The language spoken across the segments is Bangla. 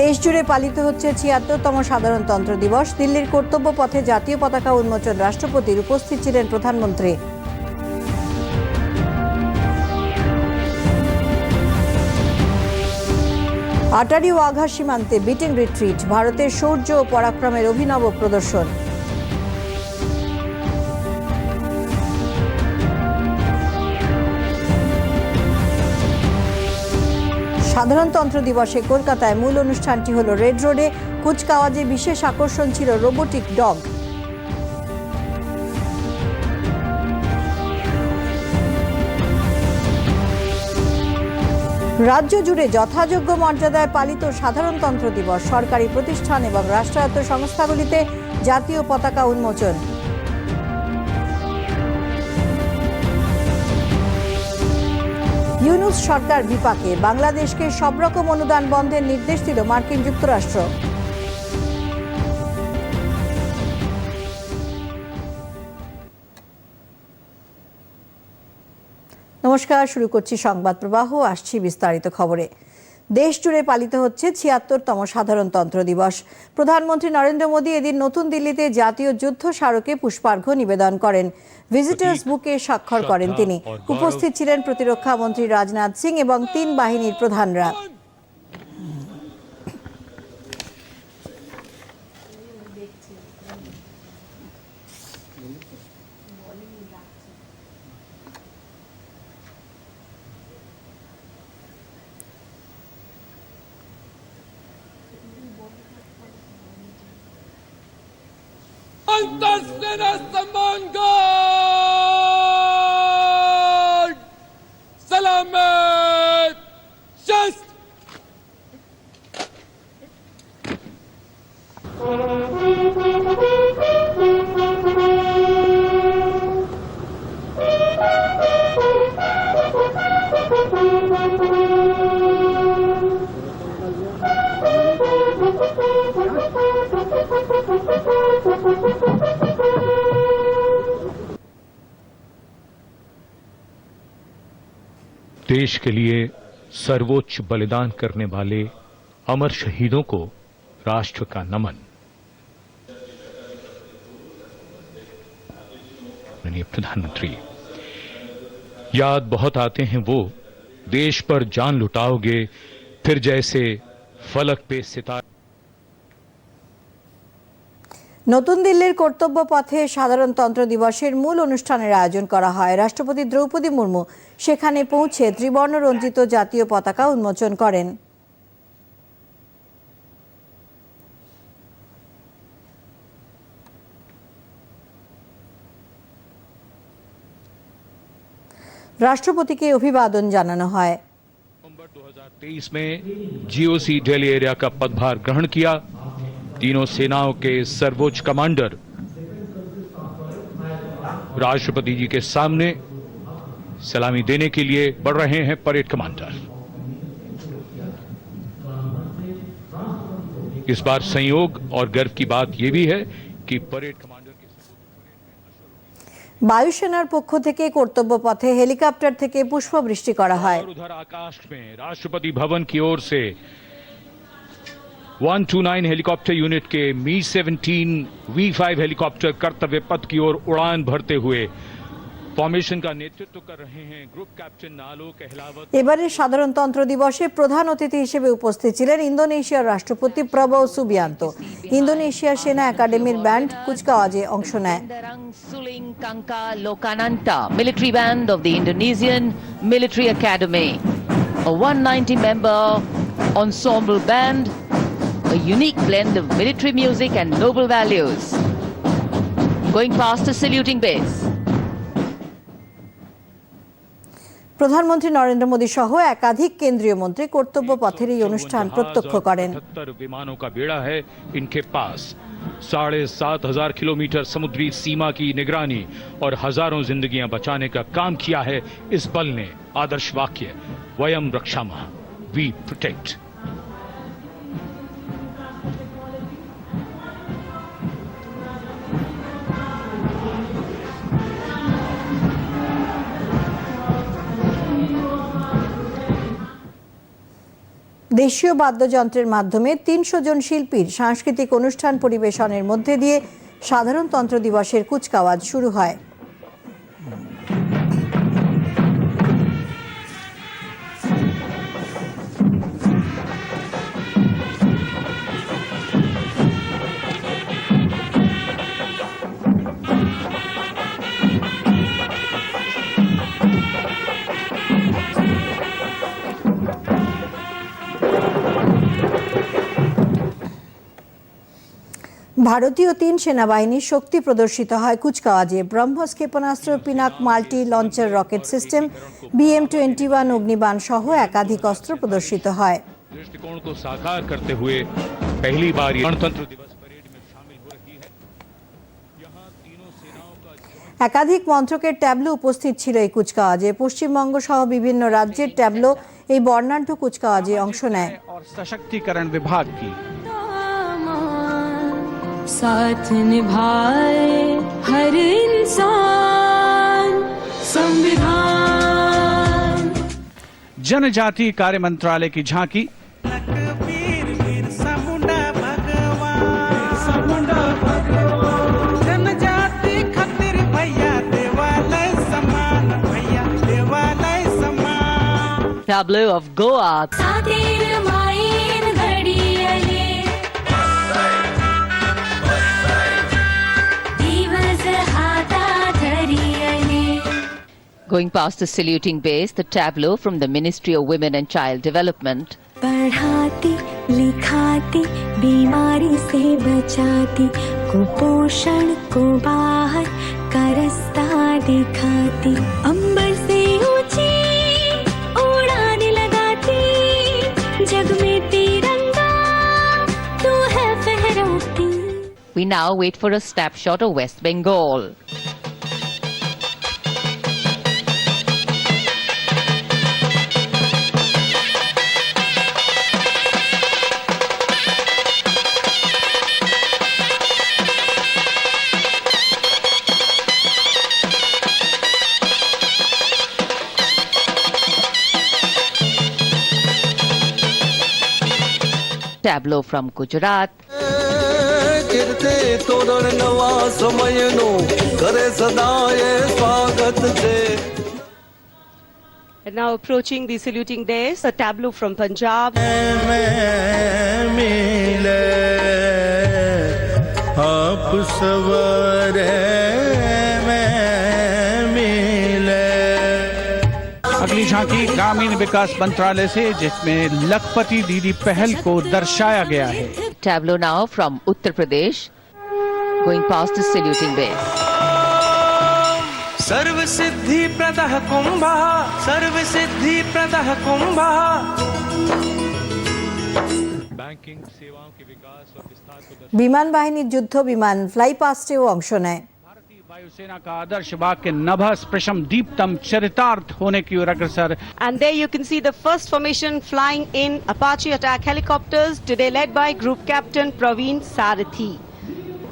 দেশ জুড়ে পালিত হচ্ছে ছিয়াত্তরতম সাধারণতন্ত্র দিবস। দিল্লির কর্তব্য পথে জাতীয় পতাকা উন্মোচন রাষ্ট্রপতির উপস্থিত ছিলেন প্রধানমন্ত্রী। আটারি ওয়াঘা সীমান্তে বিটেন রিট্রিট ভারতের শৌর্য ও পরাক্রমের অভিনব প্রদর্শন। সাধারণতন্ত্র দিবসে কলকাতায় মূল অনুষ্ঠানটি হল রেড রোডে কুচকাওয়াজে বিশেষ আকর্ষণ ছিল রোবোটিক ডগ রাজ্য জুড়ে যথাযোগ্য মর্যাদায় পালিত সাধারণতন্ত্র দিবস। সরকারি প্রতিষ্ঠান এবং রাষ্ট্রায়ত্ত সংস্থাগুলিতে জাতীয় পতাকা উন্মোচন। ইউনুস সরকার বিপাকে বাংলাদেশকে সব রকম অনুদান বন্ধের নির্দেশ দিল মার্কিন যুক্তরাষ্ট্র। নমস্কার, শুরু করছি সংবাদ প্রবাহ, আসছি বিস্তারিত খবরে। দেশ জুড়ে পালিত হচ্ছে ছিয়াত্তরতম সাধারণতন্ত্র দিবস। প্রধানমন্ত্রী নরেন্দ্র মোদী এদিন নতুন দিল্লিতে জাতীয় যুদ্ধ স্মারকে পুষ্পার্ঘ্য নিবেদন করেন। ভিজিটার্স বুকে স্বাক্ষর করেন তিনি। উপস্থিত ছিলেন প্রতিরক্ষা মন্ত্রী রাজনাথ সিং এবং তিন বাহিনীর প্রধানরা। ¿Cuántas cenas de? Salamet! Just! देश के लिए सर्वोच्च बलिदान करने वाले अमर शहीदों को राष्ट्र का नमन। प्रधानमंत्री, याद बहुत आते हैं वो, देश पर जान लुटाओगे, फिर जैसे फलक पे सितारे। নতুন দিল্লির কর্তব্য পথে সাধারণতন্ত্র দিবসের মূল অনুষ্ঠানের আয়োজন করা হয় রাষ্ট্রপতি দ্রৌপদী মুর্মু সেখানে পৌঁছে ত্রিবর্ণ রঞ্জিত জাতীয় পতাকা উন্মোচন করেন রাষ্ট্রপতিকে অভিবাদন জানানো হয় नवंबर 2023 में जीओसी दिल्ली एरिया का पदभार ग्रहण किया तीनों सेनाओं के सर्वोच्च कमांडर राष्ट्रपति जी के सामने सलामी देने के लिए बढ़ रहे हैं परेड कमांडर इस बार संयोग और गर्व की बात यह भी है कि परेड कमांडर के বায়ুসেনার পক্ষ থেকে কর্তব্য পথে হেলিকপ্টার থেকে পুষ্পবৃষ্টি করা হয় और उधर आकाश में राष्ट्रपति भवन की ओर से 129 हेलीकॉप्टर यूनिट के मी 17 वी 5 हेलीकॉप्टर कर्तव्य पथ की ओर उड़ान भरते हुए फॉर्मेशन का नेतृत्व कर रहे हैं ग्रुप कैप्टन आलोक अहलावत এবারে সাধারণতন্ত্র দিবসে প্রধান অতিথি হিসেবে উপস্থিত ছিলেন ইন্দোনেশিয়ার রাষ্ট্রপতি প্রবো সুবিয়ান্ত ইন্দোনেশিয়ার সেনা একাডেমির ব্যান্ড কুচকাওয়াজে অংশ নেয় Darang Suling Kangka Lokananta, military band of the Indonesian Military Academy. A 190 member ensemble band, a unique blend of military music and noble values. Going past a saluting base. প্রধানমন্ত্রী নরেন্দ্র মোদী সহ একাধিক কেন্দ্রীয় মন্ত্রী কর্তব্য পথের এই অনুষ্ঠান প্রত্যক্ষ করেন अठहत्तर विमानों का बेड़ा है इनके पास साढ़े सात हजार किलोमीटर समुद्री सीमा की निगरानी और हजारों जिंदगियां बचाने का काम किया है इस बल ने आदर्श वाक्य वयम रक्षामः वी प्रोटेक्ट দেশীয় বাদ্যযন্ত্রের মাধ্যমে তিনশো জন শিল্পীর সাংস্কৃতিক অনুষ্ঠান পরিবেশনের মধ্যে দিয়ে সাধারণতন্ত্র দিবসের কুচকাওয়াজ শুরু হয়। ভারতীয় তিন সেনাবাহিনীর শক্তি প্রদর্শিত হয় কুচকাওয়াজে। ব্রহ্মস ক্ষেপণাস্ত্র Pinaka multi launcher rocket system BM twenty one Agniban সহ একাধিক অস্ত্র প্রদর্শিত হয়। একাধিক মন্ত্রকের ট্যাবলো উপস্থিত ছিল এই কুচকাওয়াজে। পশ্চিমবঙ্গ সহ বিভিন্ন রাজ্যের ট্যাবলো এই বর্ণাঢ্য কুচকাওয়াজে অংশ নেয়। সশক্তিকরণ বিভাগ কি साथ निभाए हर इंसान संविधान। जनजाति कार्य मंत्रालय की झांकी। वीर वीर समुंडा Going past the saluting base, the tableau from the Ministry of Women and Child Development. पढ़ाती लिखाती बीमारी से बचाती कुपोषण को बाहर का रास्ता दिखाती अंबर से ऊंची उड़ान लगाती जग में तिरंगा तू है फहराती We now wait for a snapshot of West Bengal. tableau from Gujarat. And now approaching the saluting days, a tableau from Punjab. झांकी ग्रामीण विकास मंत्रालय से जिसमें लखपति दीदी पहल को दर्शाया गया है Tableau now from Uttar Pradesh. Going past the saluting base. Serve Siddhi प्रदः कुंभः serve Siddhi प्रदः कुंभः banking सेवाओं के विकास और विस्तार को বিমান বাহিনীর যুদ্ধ বিমান ফ্লাই পাস্টেও অংশ নেয় भारतीय वायुसेना का आदर्श वाक्य नभ स्पृशम दीप्तम चरितार्थ होने की ओर अग्रसर And there you can see the first formation flying in Apache attack helicopters, today led by Group Captain Praveen Sarathi.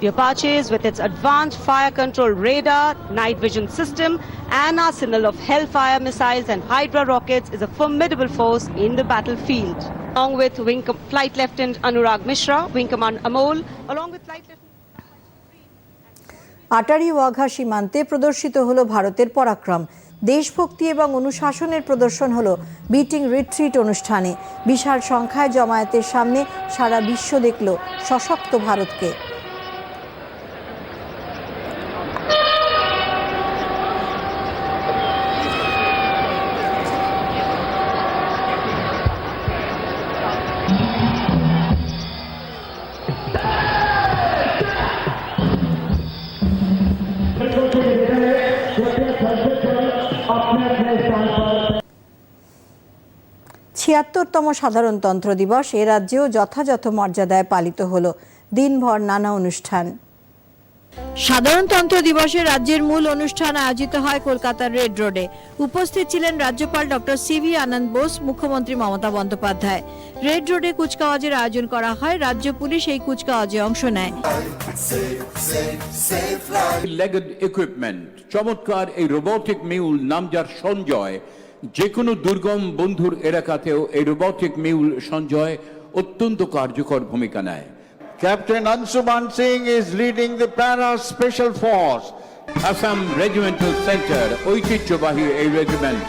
The Apaches, with its advanced fire control radar, night vision system, and arsenal of Hellfire missiles and Hydra rockets, is a formidable force in the battlefield. Along with Wing Com- Flight Lieutenant Anurag Mishra, Wing Command Amol, along with Flight Lieutenant. Attari Wagah সীমান্তে প্রদর্শিত হলো ভারতের পরাক্রম। দেশভক্তি এবং অনুশাসনের প্রদর্শন হলো বিটিং রিট্রিট অনুষ্ঠানে। বিশাল সংখ্যায় জমায়েতের সামনে সারা বিশ্ব দেখল সশক্ত ভারতকে। ছিয়াত্তরতম সাধারণতন্ত্র দিবস এ রাজ্যেও যথাযথ মর্যাদায় পালিত হলো। দিনভর নানা অনুষ্ঠান। সাধারণতন্ত্র দিবসে রাজ্যের মূল অনুষ্ঠান আয়োজিত হয় কলকাতার রেড রোডে উপস্থিত ছিলেন রাজ্যপাল ডক্টর সিভি আনন্দ বোস মুখ্যমন্ত্রী মমতা বন্দ্যোপাধ্যায়। রেড রোডে কুচকাওয়াজের আয়োজন করা হয় রাজ্য পুলিশ এই কুচকাওয়াজে অংশ নেয়। লেগেড ইকুইপমেন্ট চমৎকার এই রোবোটিক মিউল নাম যার সঞ্জয়। যে কোনো দুর্গম বন্ধুর এলাকাতেও এই রোবটিক মিউল সঞ্জয় অত্যন্ত কার্যকর ভূমিকা নেয়। Captain Anshuman Singh is leading the para special force Assam regimental centre ঐতিহ্যবাহী এই রেজিমেন্ট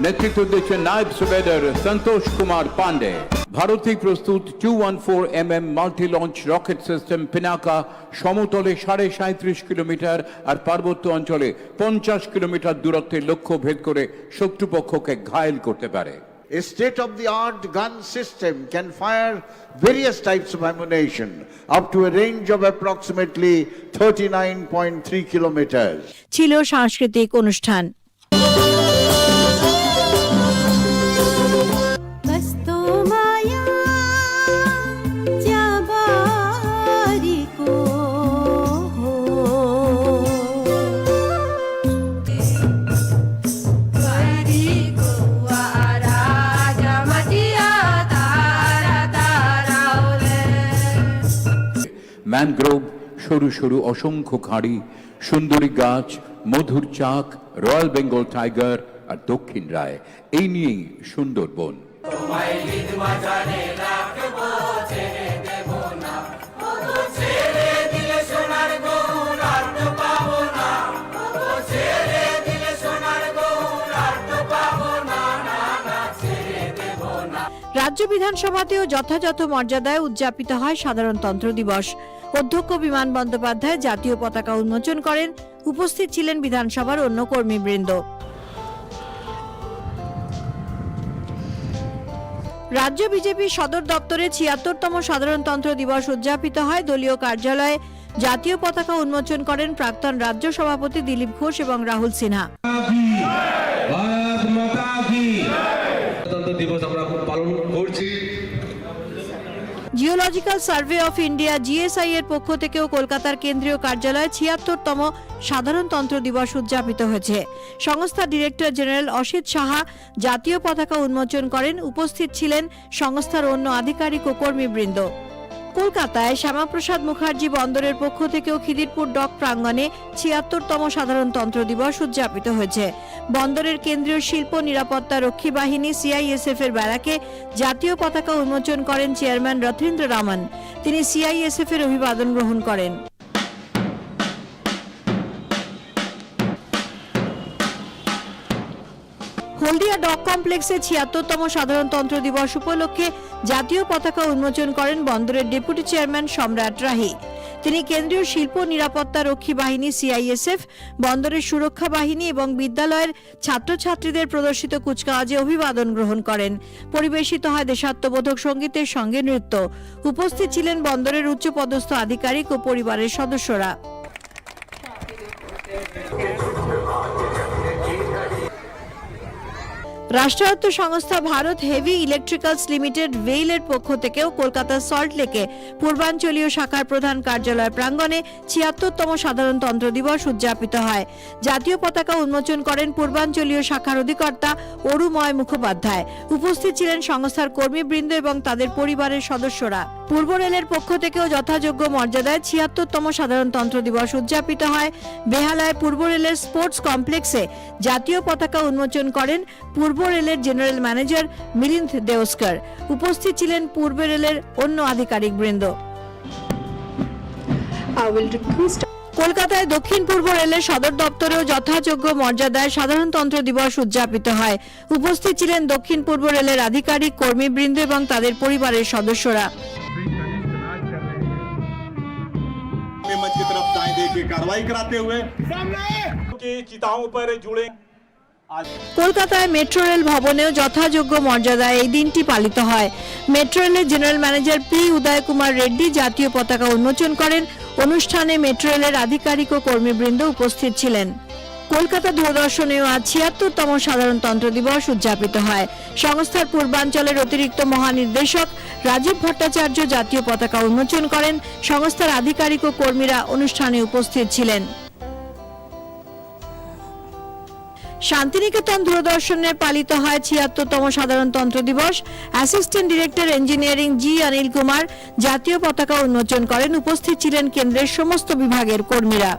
নেতৃত্ব দিচ্ছে নায়ব সুবেদার সন্তোষ কুমার পান্ডে ভারতেই প্রস্তুত two one four M M multi launch rocket system Pinaka সমতলে সাড়ে সাঁত্রিশ কিলোমিটার আর পার্বত্য অঞ্চলে পঞ্চাশ কিলোমিটার দূরত্বের লক্ষ্য ভেদ করে শত্রুপক্ষকে ঘায়েল করতে পারে A state-of-the-art gun system can fire various types of ammunition up to a range of approximately 39.3 kilometers. ছিল সাংস্কৃতিক অনুষ্ঠান ম্যানগ্রোভ সরু সরু অসংখ্য খাঁড়ি, সুন্দরী গাছ, মধুর চাক, রয়্যাল বেঙ্গল টাইগার আর দক্ষিণ রায়। এই নিয়েই সুন্দরবন। রাজ্য বিধানসভাতেও যথাযথ মর্যাদায় উদযাপিত হয় সাধারণতন্ত্র দিবস। অধ্যক্ষ বিমান বন্দ্যোপাধ্যায় জাতীয় পতাকা উন্মোচন করেন। উপস্থিত ছিলেন বিধানসভার অন্য কর্মীবৃন্দ। রাজ্য বিজেপি সদর দপ্তরে ছিয়াত্তরতম সাধারণতন্ত্র দিবস উদযাপিত হয়। দলীয় কার্যালয়ে জাতীয় পতাকা উন্মোচন করেন প্রাক্তন রাজ্য সভাপতি দিলীপ ঘোষ এবং Rahul Sinha. Geological survey of India GSI এর পক্ষ থেকেও কলকাতার কেন্দ্রীয় কার্যালয়ে ছিয়াত্তরতম সাধারণতন্ত্র দিবস উদযাপিত হয়েছে। সংস্থার ডিরেক্টর জেনারেল অসিত সাহা জাতীয় পতাকা উন্মোচন করেন। উপস্থিত ছিলেন সংস্থার অন্য আধিকারিক ও কর্মীবৃন্দ। কলকাতায় শ্যামাপ্রসাদ মুখার্জি বন্দরের পক্ষ থেকেও খিদিরপুর ডক প্রাঙ্গণে ছিয়াত্তরতম সাধারণতন্ত্র দিবস উদযাপিত হয়েছে। বন্দরের কেন্দ্রীয় শিল্প নিরাপত্তা রক্ষী বাহিনী সিআইএসএফ এর ব্যারাকে জাতীয় পতাকা উন্মোচন করেন চেয়ারম্যান রথীন্দ্র রামন। তিনি সিআইএসএফ এর অভিবাদন গ্রহণ করেন। হলদিয়া ডক কমপ্লেক্সে ছিয়াত্তরতম সাধারণতন্ত্র দিবস উপলক্ষে জাতীয় পতাকা উন্মোচন করেন বন্দরের ডেপুটি চেয়ারম্যান সম্রাট রাহি। তিনি কেন্দ্রীয় শিল্প নিরাপত্তা রক্ষী বাহিনী সিআইএসএফ, বন্দরের সুরক্ষা বাহিনী এবং বিদ্যালয়ের ছাত্রছাত্রীদের প্রদর্শিত কুচকাওয়াজে অভিবাদন গ্রহণ করেন। পরিবেশিত হয় দেশাত্মবোধক সঙ্গীতের সঙ্গে নৃত্য। উপস্থিত ছিলেন বন্দরের উচ্চপদস্থ আধিকারিক ও পরিবারের সদস্যরা। রাষ্ট্রায়ত্ত সংস্থা ভারত হেভি ইলেকট্রিক্যালস লিমিটেড ভেইলের পক্ষ থেকেও কলকাতার সল্ট লেকে পূর্বাঞ্চলীয় শাখার প্রধান কার্যালয় প্রাঙ্গণে ছিয়াত্তরতম সাধারণতন্ত্র দিবস উদযাপিত হয়। জাতীয় পতাকা উন্মোচন করেন পূর্বাঞ্চলীয় শাখার অধিকর্তা অরুময় মুখোপাধ্যায়। উপস্থিত ছিলেন সংস্থার কর্মীবৃন্দ এবং তাদের পরিবারের সদস্যরা। পূর্ব রেলের পক্ষ থেকেও যথাযোগ্য মর্যাদায় ছিয়াত্তরতম সাধারণতন্ত্র দিবস উদযাপিত হয়। বেহালায় পূর্ব রেলের স্পোর্টস কমপ্লেক্সে জাতীয় পতাকা উন্মোচন করেন পূর্ব রেলের জেনারেল ম্যানেজার মিলিন্দ দেওস্কর। উপস্থিত ছিলেন পূর্ব রেলের অন্য আধিকারিক বৃন্দ। কলকাতায় দক্ষিণ পূর্ব রেলের সদর দপ্তরেও যথাযোগ্য মর্যাদায় সাধারণতন্ত্র দিবস উদযাপিত হয়। উপস্থিত ছিলেন দক্ষিণ পূর্ব রেলের আধিকারিক কর্মীবৃন্দ এবং তাদের পরিবারের সদস্যরা। तरफ दाएं देखिए कार्रवाई कराते हुए की चिताओं पर जुड़े কলকাতায় মেট্রো রেল ভবনেও যথাযোগ্য মর্যাদায় এই দিনটি পালিত হয় মেট্রো রেলের general manager P Uday Kumar Reddy জাতীয় পতাকা উন্মোচন করেন অনুষ্ঠানে মেট্রো রেলের আধিকারিক ও কর্মীবৃন্দ উপস্থিত ছিলেন কলকাতা দূরদর্শনেও আজ ছিয়াত্তরতম সাধারণতন্ত্র দিবস উদযাপিত হয়। সংস্থার পূর্বাঞ্চলের অতিরিক্ত মহানির্দেশক রাজীব ভট্টাচার্য জাতীয় পতাকা উন্মোচন করেন। সংস্থার আধিকারিক ও কর্মীরা অনুষ্ঠানে উপস্থিত ছিলেন। শান্তিনিকেতন দূরদর্শনে পালিত হয় ছিয়াত্তরতম সাধারণতন্ত্র দিবস। Assistant director engineering G Anil Kumar জাতীয় পতাকা উন্মোচন করেন। উপস্থিত ছিলেন কেন্দ্রের সমস্ত বিভাগের কর্মীরা।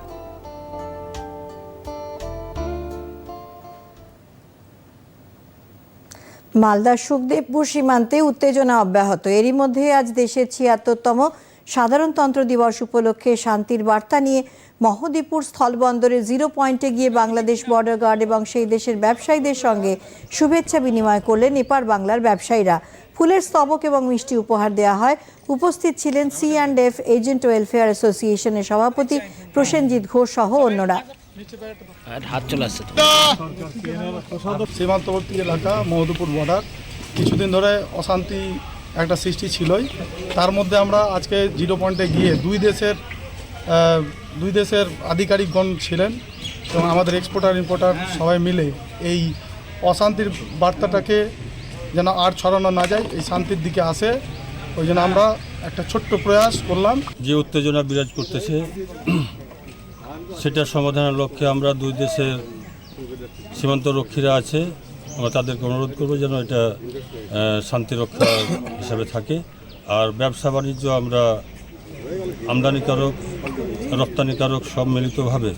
মালদার সুখদেবপুর সীমান্তে উত্তেজনা অব্যাহত। এরই মধ্যে আজ দেশের ছিয়াত্তরতম সাধারণতন্ত্র দিবস উপলক্ষে শান্তির বার্তা নিয়ে মহদীপুর স্থলবন্দরে জিরো পয়েন্টে গিয়ে বাংলাদেশ বর্ডার গার্ড এবং সেই দেশের ব্যবসায়ীদের সঙ্গে শুভেচ্ছা বিনিময় করলেন এপার বাংলার ব্যবসায়ীরা। ফুলের স্তবক এবং মিষ্টি উপহার দেওয়া হয়। উপস্থিত ছিলেন C and F agent welfare অ্যাসোসিয়েশনের সভাপতি প্রসেনজিৎ ঘোষ সহ অন্যরা। সীমান্তবর্তী এলাকা মহদুপুর বর্ডার কিছুদিন ধরে অশান্তি একটা সৃষ্টি ছিলই। তার মধ্যে আমরা আজকে জিরো পয়েন্টে গিয়ে দুই দেশের দুই দেশের আধিকারিকগণ ছিলেন এবং আমাদের এক্সপোর্টার ইম্পোর্টার সবাই মিলে এই অশান্তির বার্তাটাকে যেন আর ছড়ানো না যায় এই শান্তির দিকে আসে। ওই জন্য আমরা একটা ছোট্ট প্রয়াস করলাম। যে উত্তেজনা বিরাজ করতেছে সেটার সমাধানের লক্ষ্যে আমরা দুই দেশের সীমান্ত রক্ষীরা আছে। আমরা তাদেরকে অনুরোধ করব যেন এটা আহ, শান্তিরক্ষা হিসাবে থাকে। আর ব্যবসা বাণিজ্য আমরা আমদানিকারক রপ্তানিকারক সব মিলিতভাবে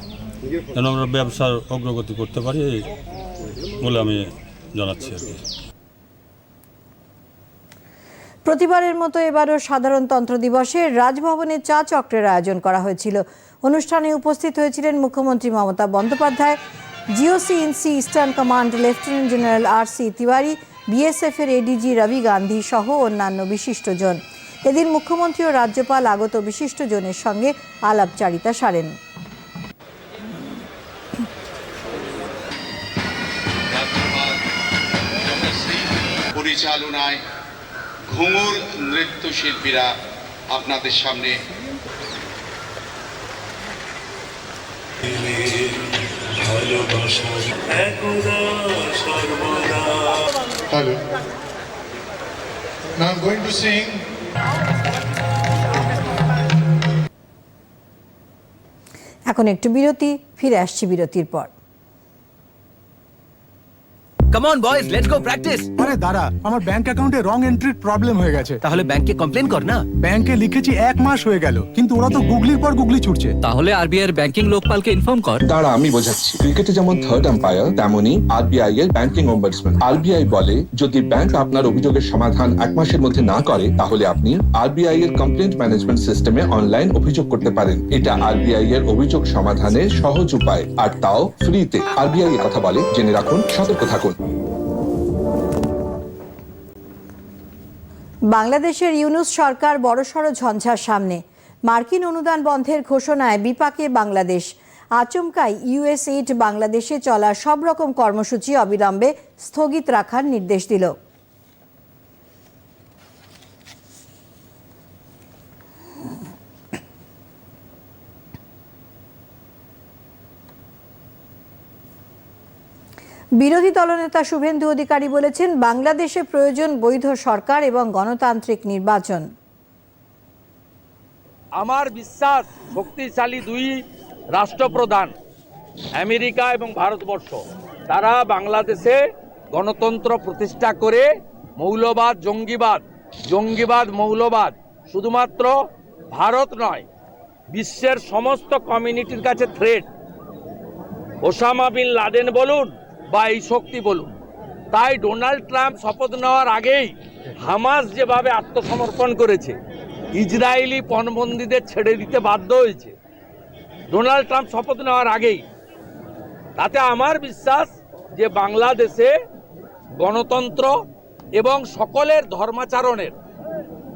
যেন আমরা ব্যবসার অগ্রগতি করতে পারি বলে আমি জানাচ্ছি আর কি। প্রতিবারের মতো এবারও সাধারণতন্ত্র দিবসে রাজভবনে চা চক্রের আয়োজন করা হয়েছিল। অনুষ্ঠানে উপস্থিত হয়েছিলেন মুখ্যমন্ত্রী Mamata Bandyopadhyay, GOC in C eastern command lieutenant general R C Tiwari BSF এর এডিজি রবি গান্ধী সহ অন্যান্য বিশিষ্টজন। এদিন মুখ্যমন্ত্রী ও রাজ্যপাল আগত বিশিষ্টজনের সঙ্গে আলাপচারিতা সারেন। পরিচালনায় ঘুঙুর নৃত্যশিল্পীরা আপনাদের সামনে hello Now I'm going to sing. এখন একটু বিরতি ফিরে আসছি বিরতির পর। Come on boys let's go practice আরে দাঁড়া আমার ব্যাংক অ্যাকাউন্টে রং এন্ট্রির প্রবলেম হয়ে গেছে। তাহলে ব্যাংকে কমপ্লেন কর না। ব্যাংকে লিখেছি এক মাস হয়ে গেল কিন্তু ওরা তো গুগলির পর গুগলি ছুটছে। তাহলে আরবিআই এর ব্যাংকিং লোকপালকে ইনফর্ম কর। দাঁড়া আমি বোঝাচ্ছি। ক্রিকেটে যেমন থার্ড আম্পায়ার তেমনি আরবিআই এর ব্যাংকিং অম্বাডসম্যান আরবিআই বলে যদি ব্যাংক আপনার অভিযোগের সমাধান এক মাসের মধ্যে না করে তাহলে আপনি আরবিআই এর কমপ্লেন্ট ম্যানেজমেন্ট সিস্টেমে অনলাইন অভিযোগ করতে পারেন। এটা আরবিআই এর অভিযোগ সমাধানের সহজ উপায় আর তাও ফ্রিতে আরবিআই এর কথা বলে জেনে রাখুন সতর্ক থাকুন। বাংলাদেশের ইউনুস সরকার বড়সড় ঝঞ্ঝার সামনে। মার্কিন অনুদান বন্ধের ঘোষণায় বিপাকে বাংলাদেশ। আচমকাই ইউএসএইড বাংলাদেশে চলা সব রকম কর্মসূচি অবিলম্বে স্থগিত রাখার নির্দেশ দিল। বিরোধী দলনেতা শুভেন্দু অধিকারী বলেছেন, বাংলাদেশে প্রয়োজন বৈধ সরকার এবং গণতান্ত্রিক নির্বাচন। আমার বিশ্বাস, শক্তিশালী দুই রাষ্ট্রপ্রধান, আমেরিকা এবং ভারতবর্ষ, তারা বাংলাদেশে গণতন্ত্র প্রতিষ্ঠা করে মৌলবাদ, জঙ্গিবাদ জঙ্গিবাদ, মৌলবাদ, শুধুমাত্র ভারত নয়, বিশ্বের সমস্ত কমিউনিটির কাছে থ্রেট ওসামা বিন লাদেন বলুন বা এই শক্তি বলুন। তাই ডোনাল্ড ট্রাম্প শপথ নেওয়ার আগেই হামাস যেভাবে আত্মসমর্পণ করেছে, ইসরায়েলি পণবন্দীদের ছেড়ে দিতে বাধ্য হয়েছে। ডোনাল্ড ট্রাম্প শপথ নেওয়ার আগেই। তাতে আমার বিশ্বাস যে বাংলাদেশে গণতন্ত্র এবং সকলের ধর্মাচরণের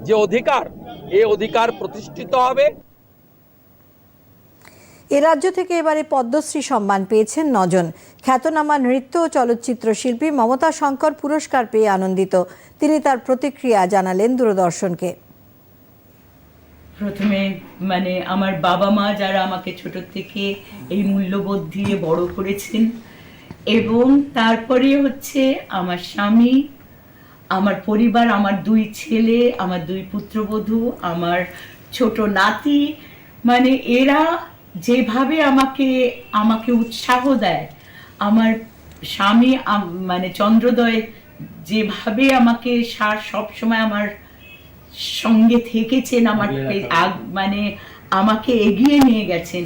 যে অধিকার এই অধিকার প্রতিষ্ঠিত হবে। এ রাজ্য থেকে এবারে পদ্মশ্রী সম্মান পেয়েছেন নজন। খ্যাতনামা নৃত্য ও চলচ্চিত্র শিল্পী মমতা শঙ্কর পুরস্কার পেয়ে আনন্দিত। তিনি তার প্রতিক্রিয়া জানালেন দূরদর্শনকে। প্রথমে মানে আমার বাবা মা যারা আমাকে ছোট থেকে এই মূল্যবোধ দিয়ে বড় করেছেন এবং তারপরে হচ্ছে আমার স্বামী, আমার পরিবার, আমার দুই ছেলে, আমার দুই পুত্রবধূ, আমার ছোট নাতি মানে এরা যেভাবে আমাকে আমাকে উৎসাহ দেয় আমার স্বামী মানে চন্দ্রোদয় যেভাবে আমাকে সার সবসময় আমার সঙ্গে থেকেছেন আমার মানে আমাকে এগিয়ে নিয়ে গেছেন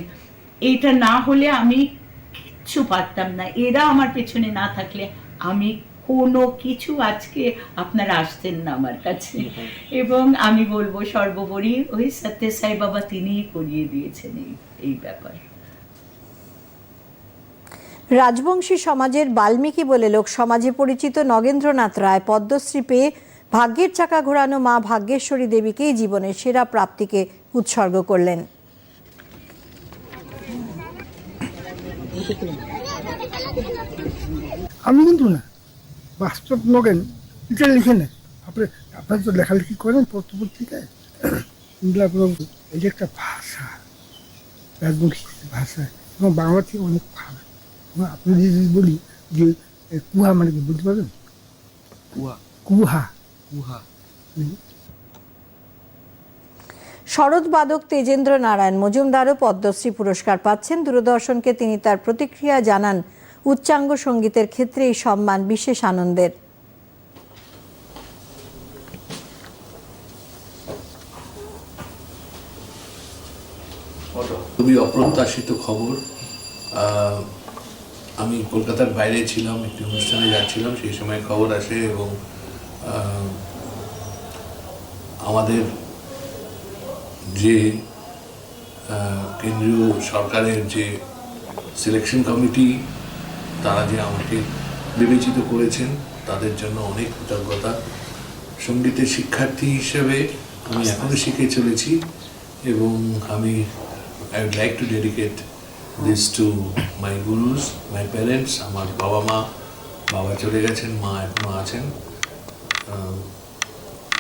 এটা না হলে আমি কিচ্ছু পারতাম না। এরা আমার পেছনে না থাকলে আমি কোনো কিছু আজকে আপনারা আসতেন না আমার কাছে। এবং আমি বলব সর্বোপরি ওই সত্য সাই বাবা তিনিই করিয়ে দিয়েছেন এই। এই ব্যাপার। রাজবংশী সমাজের বাল্মীকি বলে লোক সমাজে পরিচিত নগেন্দ্রনাথ রায় পদ্মশ্রী পেয়ে ভাগ্যের চাকা ঘোরানো মা ভাগ্যেশ্বরী দেবীকেই জীবনের সেরা প্রাপ্তিকে উৎসর্গ করলেন। আমি কিন্তু না বাস্তব নগেন এটা লিখে নেন আপনি আপনার তো লেখালেখি করেন পত্র পত্রিকায় ইন্দিরা প্রভু এই যে একটা ভাষা। রাজবংশী ভাষা। এবং বাংলা থেকে অনেক ভালো। এবং আপনি যদি বলি যে কুহা মানে কি বুঝতে পারবেন? কুহা। কুহা। কুহা। শরৎবাদক তেজেন্দ্র নারায়ণ মজুমদারও পদ্মশ্রী পুরস্কার পাচ্ছেন। দূরদর্শনকে তিনি তার প্রতিক্রিয়া জানান। উচ্চাঙ্গ সঙ্গীতের ক্ষেত্রে এই সম্মান বিশেষ আনন্দের। খুবই অপ্রত্যাশিত খবর। আমি কলকাতার বাইরে ছিলাম, একটি অনুষ্ঠানে যাচ্ছিলাম, সেই সময় খবর আসে এবং আমাদের যে কেন্দ্রীয় সরকারের যে সিলেকশন কমিটি তারা যে আমাকে বিবেচিত করেছেন, তাদের জন্য অনেক কৃতজ্ঞতা। সঙ্গীতের শিক্ষার্থী হিসেবে আমি এখনও শিখে চলেছি এবং আমি I would like to dedicate this to my gurus my parents আমার বাবা মা, বাবা চলে গেছেন, মা এখনও আছেন।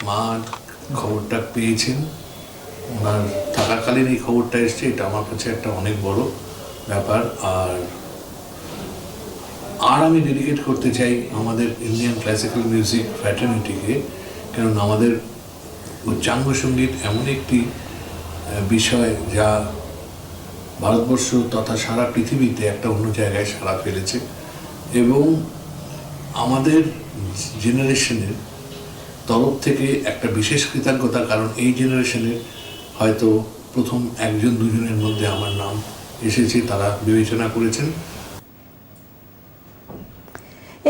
মা খবরটা পেয়েছেন। ওনার থাকাকালীন এই খবরটা এসছে, এটা আমার কাছে একটা অনেক বড় ব্যাপার। আর আর আমি ডেডিকেট করতে চাই আমাদের ইন্ডিয়ান ক্লাসিক্যাল মিউজিক ফ্র্যাটার্নিটিকে কারণ আমাদের উচ্চাঙ্গ সংগীত এমন একটি বিষয় যা ভারতবর্ষ তথা সারা পৃথিবীতে একটা অন্য জায়গায় সাড়া ফেলেছে এবং আমাদের জেনারেশনের তরফ থেকে একটা বিশেষ কৃতজ্ঞতা কারণ এই জেনারেশনের হয়তো প্রথম একজন দুজনের মধ্যে আমার নাম এসেছে, তারা বিবেচনা করেছেন।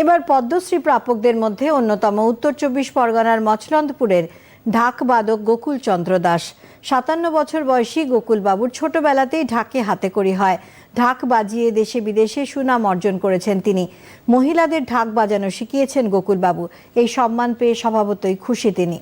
এবার পদ্মশ্রী প্রাপকদের মধ্যে অন্যতম উত্তর চব্বিশ পরগনার মচলন্দপুরের ঢাক বাদক গোকুল চন্দ্র দাস। সাতান্ন বছর বয়সী গোকুলবাবুর ছোটবেলাতেই ঢাকে হাতে করি হয়। ঢাক বাজিয়ে দেশে বিদেশে সুনাম অর্জন করেছেন তিনি। মহিলাদের ঢাক বাজানো শিখিয়েছেন গোকুলবাবু। এই সম্মান পেয়ে স্বভাবতই খুশি তিনি।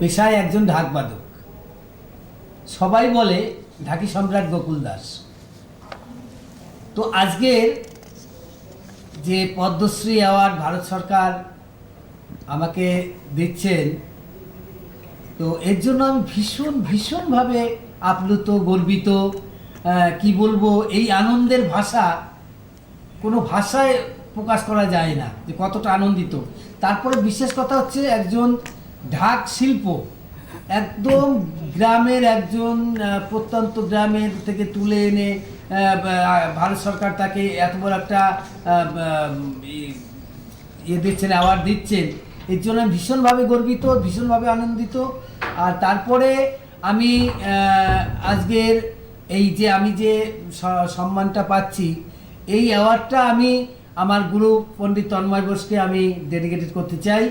পেশায় একজন ঢাকবাদক। সবাই বলে ঢাকি সম্রাট গোকুল দাস। তো আজকের যে পদ্মশ্রী অ্যাওয়ার্ড ভারত সরকার আমাকে দিচ্ছেন, তো এর জন্য আমি ভীষণ, ভীষণভাবে আপ্লুত, গর্বিত কি বলব, এই আনন্দের ভাষা কোনো ভাষায় প্রকাশ করা যায় না যে কতটা আনন্দিত। তারপরে বিশেষ কথা হচ্ছে একজন ঢাক শিল্প। একদম গ্রামের একজন প্রত্যন্ত গ্রামের থেকে তুলে এনে ভারত সরকার তাকে এত বড় একটা ইয়ে দিচ্ছেন অ্যাওয়ার্ড দিচ্ছেন। এর জন্য আমি ভীষণভাবে গর্বিত, ভীষণভাবে আনন্দিত। আর তারপরে আমি আজকের এই যে আমি যে সম্মানটা পাচ্ছি, এই অ্যাওয়ার্ডটা আমি আমার গুরু পণ্ডিত তন্ময় বোসকে আমি ডেডিকেটেড করতে চাই।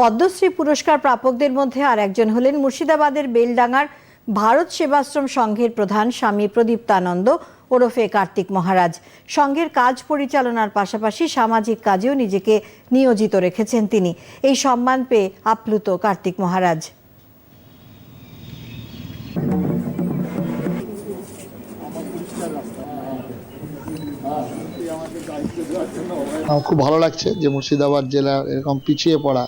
পদ্মশ্রী পুরস্কার প্রাপকদের মধ্যে আর একজন হলেন মুর্শিদাবাদের বেলডাঙ্গার ভারত সেবাশ্রম সংঘের প্রধান স্বামী প্রদীপ্তানন্দ ওরফে কার্তিক মহারাজ। সংঘের কাজ পরিচালনার পাশাপাশি সামাজিক কাজেও নিজেকে নিয়োজিত রেখেছেন তিনি। এই সম্মান পেয়ে আপ্লুত কার্তিক মহারাজ। খুব ভালো লাগছে যে মুর্শিদাবাদ জেলা এরকম পিছিয়ে পড়া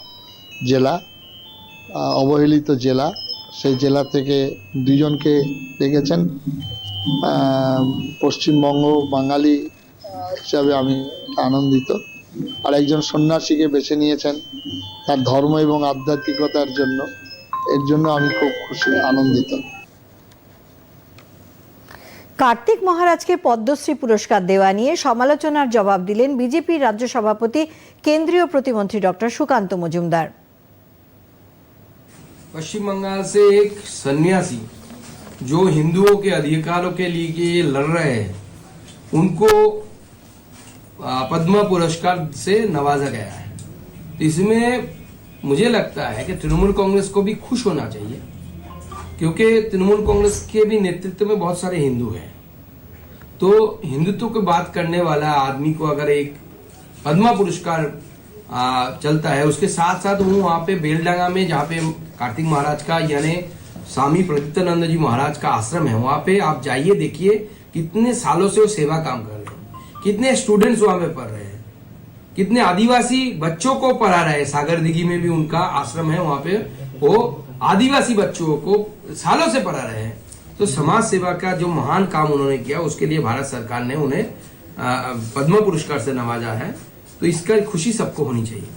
জেলা অবহেলিত জেলা। সেই জেলা থেকে দুজনকে দেখেছেন। পশ্চিমবঙ্গ বাঙালি হিসাবে আমি আনন্দিত। আর একজন সন্ন্যাসীকে বেছে নিয়েছেন তার ধর্ম এবং আধ্যাত্মিকতার জন্য। এর জন্য আমি খুব খুশি, আনন্দিত। কার্তিক মহারাজকে পদ্মশ্রী পুরস্কার দেওয়া নিয়ে সমালোচনার জবাব দিলেন বিজেপির রাজ্য সভাপতি, কেন্দ্রীয় প্রতিমন্ত্রী ডক্টর সুকান্ত মজুমদার। पश्चिम बंगाल से एक सन्यासी, जो हिंदुओं के अधिकारों के लिए लड़ रहे हैं, उनको पद्म पुरस्कार से नवाजा गया है। तो इसमें मुझे लगता है कि तृणमूल कांग्रेस को भी खुश होना चाहिए, क्योंकि तृणमूल कांग्रेस के भी नेतृत्व में बहुत सारे हिंदू हैं। तो हिंदुत्व की बात करने वाला आदमी को अगर एक पद्मा पुरस्कार चलता है, उसके साथ साथ हूँ वहाँ पे बेलडांगा में, जहाँ पे कार्तिक महाराज का, यानी स्वामी प्रदीप्तानंद जी महाराज का आश्रम है। वहाँ पे आप जाइए, देखिए कितने सालों से वो सेवा काम कर रहे हैं। कितने स्टूडेंट्स वहाँ पे पढ़ रहे हैं। कितने आदिवासी बच्चों को पढ़ा रहे हैं। सागर दिघी में भी उनका आश्रम है वहाँ पे। वो आदिवासी बच्चों को सालों से पढ़ा रहे हैं। तो समाज सेवा का जो महान काम उन्होंने किया, उसके लिए भारत सरकार ने उन्हें पद्म पुरस्कार से नवाजा है। तो इसका खुशी सबको होनी चाहिए।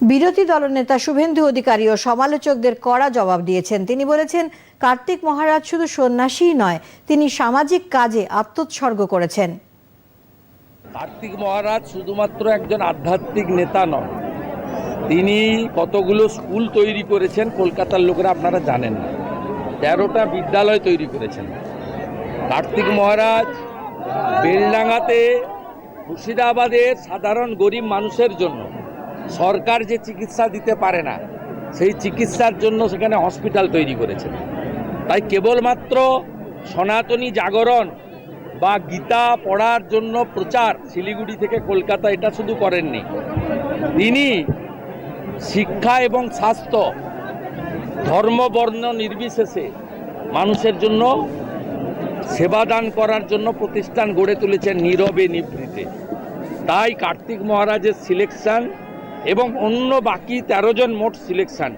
বিরোধী দলনেতা শুভেন্দু অধিকারী ও সমালোচকদের কড়া জবাব দিয়েছেন। তিনি বলেছেন, কার্তিক মহারাজ শুধু সন্ন্যাসীই নয়, তিনি সামাজিক কাজে আত্মোৎসর্গ করেছেন। কার্তিক মহারাজ শুধুমাত্র একজন আধ্যাত্মিক নেতা নন, তিনি কতগুলো স্কুল তৈরি করেছেন কলকাতার লোকেরা আপনারা জানেন না। তেরোটা বিদ্যালয় তৈরি করেছেন। কার্তিক মহারাজ বেলডাঙ্গাতে মুর্শিদাবাদের সাধারণ গরিব মানুষের জন্য সরকার যে চিকিৎসা দিতে পারে না, সেই চিকিৎসার জন্য সেখানে হসপিটাল তৈরি করেছে। তাই কেবলমাত্র সনাতনী জাগরণ বা গীতা পড়ার জন্য প্রচার শিলিগুড়ি থেকে কলকাতা এটা শুধু করেননি। তিনি শিক্ষা এবং স্বাস্থ্য, ধর্ম, বর্ণ নির্বিশেষে মানুষের জন্য সেবাদান করার জন্য প্রতিষ্ঠান গড়ে তুলেছেন নীরবে নিভৃতে। তাই কার্তিক মহারাজের সিলেকশন এবং অন্য বাকি তেরো জন মোট সিলেকশন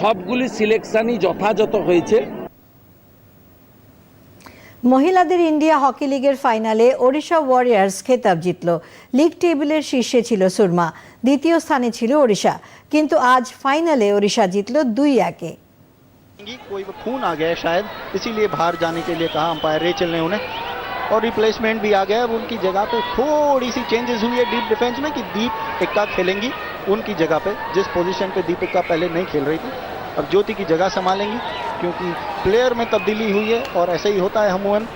সবগুলি সিলেকশনই যথাযথ হয়েছে মহিলাদের ইন্ডিয়া হকি লিগের ফাইনালে ওড়িশা ওয়ারিয়ার্স খেতাব জিতল লিগ টেবিলের শীর্ষে ছিল সুরমা দ্বিতীয় স্থানে ছিল ওড়িশা কিন্তু আজ ফাইনালে ওড়িশা জিতল দুই একে कोई खून आ गया है शायद इसीलिए बाहर जाने के लिए कहा अंपायर रेचल ने उन्हें और रिप्लेसमेंट भी आ गया अब उनकी जगह पे थोड़ी सी चेंजेस हुई है डीप डिफेंस में कि दीप इक्का खेलेंगी उनकी जगह पे, जिस पोजीशन पे दीप इक्का पहले नहीं खेल रही थी, अब ज्योति की जगह संभालेंगी, क्योंकि प्लेयर में तब्दीली हुई है और ऐसे ही होता है हमून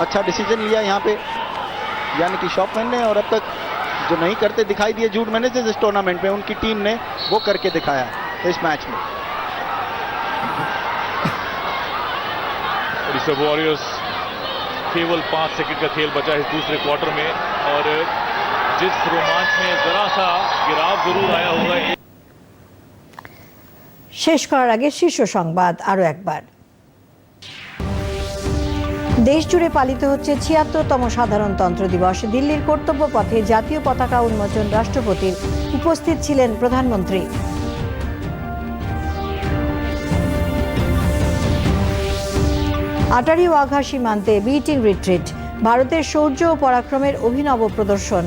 अच्छा डिसीज़न लिया यहाँ पे, यानी कि शॉपमैन ने और अब तक जो नहीं करते दिखाई दिए जूट मैनेजर्स इस टूर्नामेंट में, उनकी टीम ने वो करके दिखाया इस मैच में। वॉरियर्स केवल पाँच सेकंड का खेल बचा है दूसरे क्वार्टर में, और जिस रोमांच में जरा सा गिराव जरूर आया होगा শেষ করার আগে শীর্ষ সংবাদ আরও একবার দেশ জুড়ে পালিত হচ্ছে ছিয়াত্তরতম সাধারণতন্ত্র দিবস দিল্লির কর্তব্য পথে জাতীয় পতাকা উন্মোচন রাষ্ট্রপতির উপস্থিত ছিলেন প্রধানমন্ত্রী আটারি ওয়াঘা সীমান্তে বিটিং রিট্রিট ভারতের শৌর্য ও পরাক্রমের অভিনব প্রদর্শন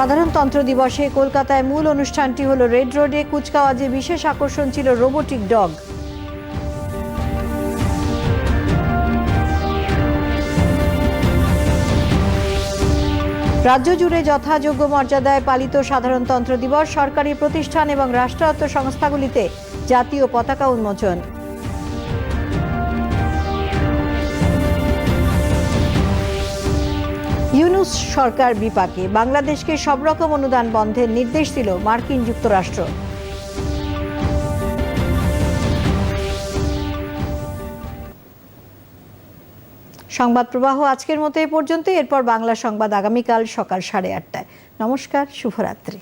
সাধারণতন্ত্র দিবসে কলকাতায় মূল অনুষ্ঠানটি হলো রেড রোডে কুচকাওয়াজে বিশেষ আকর্ষণ ছিল রোবোটিক ডগ। রাজ্য জুড়ে যথাযোগ্য মর্যাদায় পালিত সাধারণতন্ত্র দিবস, সরকারি প্রতিষ্ঠান এবং রাষ্ট্রায়ত্ত সংস্থাগুলিতে জাতীয় পতাকা উন্মোচন। ইউনুস সরকার বিপাকে বাংলাদেশকে সব রকম অনুদান বন্ধের নির্দেশ দিল মার্কিন যুক্তরাষ্ট্র। সংবাদ প্রবাহ আজকের মতো এ পর্যন্ত এরপর বাংলা সংবাদ আগামীকাল সকাল সাড়ে আটটায়। নমস্কার, শুভরাত্রি।